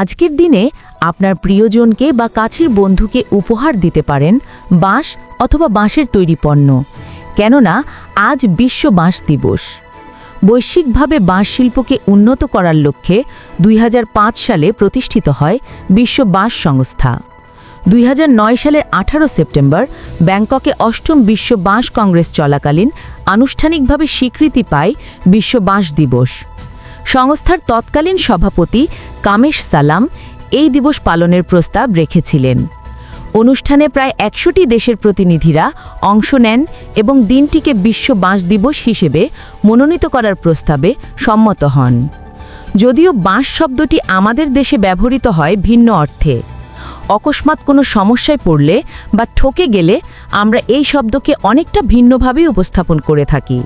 আজকের দিনে আপনার প্রিয়জনকে বা কাছের বন্ধুকে উপহার দিতে পারেন বাঁশ অথবা বাঁশের তৈরি পণ্য। কেননা, আজ বিশ্ব বাঁশ দিবস। বৈশ্বিকভাবে বাঁশ শিল্পকে উন্নত করার লক্ষ্যে দুই হাজার পাঁচ সালে প্রতিষ্ঠিত হয় বিশ্ব বাঁশ সংস্থা। দুই হাজার নয় সালের আঠারো সেপ্টেম্বর ব্যাংককে অষ্টম বিশ্ব বাঁশ কংগ্রেস চলাকালীন আনুষ্ঠানিকভাবে স্বীকৃতি পায় বিশ্ব বাঁশ দিবস। সংস্থার তৎকালীন সভাপতি কামেশ সালাম এই দিবস পালনের প্রস্তাব রেখেছিলেন। অনুষ্ঠানে প্রায় একশোটি দেশের প্রতিনিধিরা অংশ নেন এবং দিনটিকে বিশ্ব বাঁশ দিবস হিসেবে মনোনীত করার প্রস্তাবে সম্মত হন। যদিও বাঁশ শব্দটি আমাদের দেশে ব্যবহৃত হয় ভিন্ন অর্থে। অকস্মাৎ কোনো সমস্যায় পড়লে বা ঠকে গেলে আমরা এই শব্দকে অনেকটা ভিন্নভাবেই উপস্থাপন করে থাকি।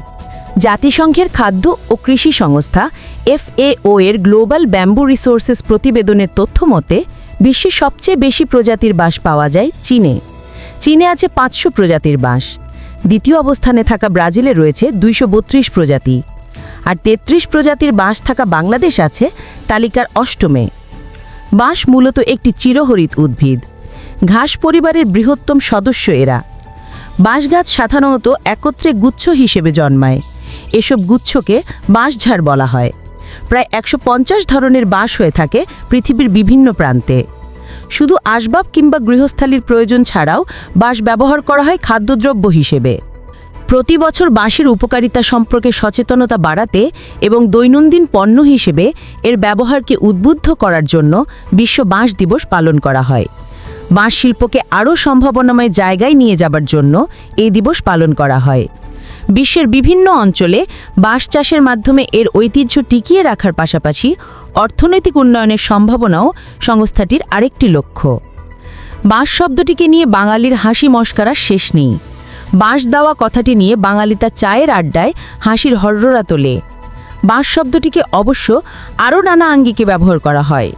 জাতিসংঘের খাদ্য ও কৃষি সংস্থা এফএও এর গ্লোবাল ব্যাম্বু রিসোর্সেস প্রতিবেদনের তথ্য মতে, বিশ্বে সবচেয়ে বেশি প্রজাতির বাঁশ পাওয়া যায় চীনে। চীনে আছে পাঁচশো প্রজাতির বাঁশ। দ্বিতীয় অবস্থানে থাকা ব্রাজিলে রয়েছে দুইশো বত্রিশ প্রজাতি। আর ৩৩ প্রজাতির বাঁশ থাকা বাংলাদেশ আছে তালিকার অষ্টমে। বাঁশ মূলত একটি চিরহরিত উদ্ভিদ। ঘাস পরিবারের বৃহত্তম সদস্য এরা। বাঁশ গাছ সাধারণত একত্রে গুচ্ছ হিসেবে জন্মায়। এসব গুচ্ছকে বাঁশঝাড় বলা হয়। প্রায় একশো পঞ্চাশ ধরনের বাঁশ হয়ে থাকে পৃথিবীর বিভিন্ন প্রান্তে। শুধু আসবাব কিংবা গৃহস্থালির প্রয়োজন ছাড়াও বাঁশ ব্যবহার করা হয় খাদ্যদ্রব্য হিসেবে। প্রতি বছর বাঁশের উপকারিতা সম্পর্কে সচেতনতা বাড়াতে এবং দৈনন্দিন পণ্য হিসেবে এর ব্যবহারকে উদ্বুদ্ধ করার জন্য বিশ্ব বাঁশ দিবস পালন করা হয়। বাঁশ শিল্পকে আরও সম্ভাবনাময় জায়গায় নিয়ে যাবার জন্য এই দিবস পালন করা হয়। বিশ্বের বিভিন্ন অঞ্চলে বাঁশ চাষের মাধ্যমে এর ঐতিহ্য টিকিয়ে রাখার পাশাপাশি অর্থনৈতিক উন্নয়নের সম্ভাবনাও সংস্থাটির আরেকটি লক্ষ্য। বাঁশ শব্দটিকে নিয়ে বাঙালির হাসি মস্কারা শেষ নেই। বাঁশ দেওয়া কথাটি নিয়ে বাঙালি তার চায়ের আড্ডায় হাসির হর্ররা তোলে। বাঁশ শব্দটিকে অবশ্য আরও নানা আঙ্গিকে ব্যবহার করা হয়।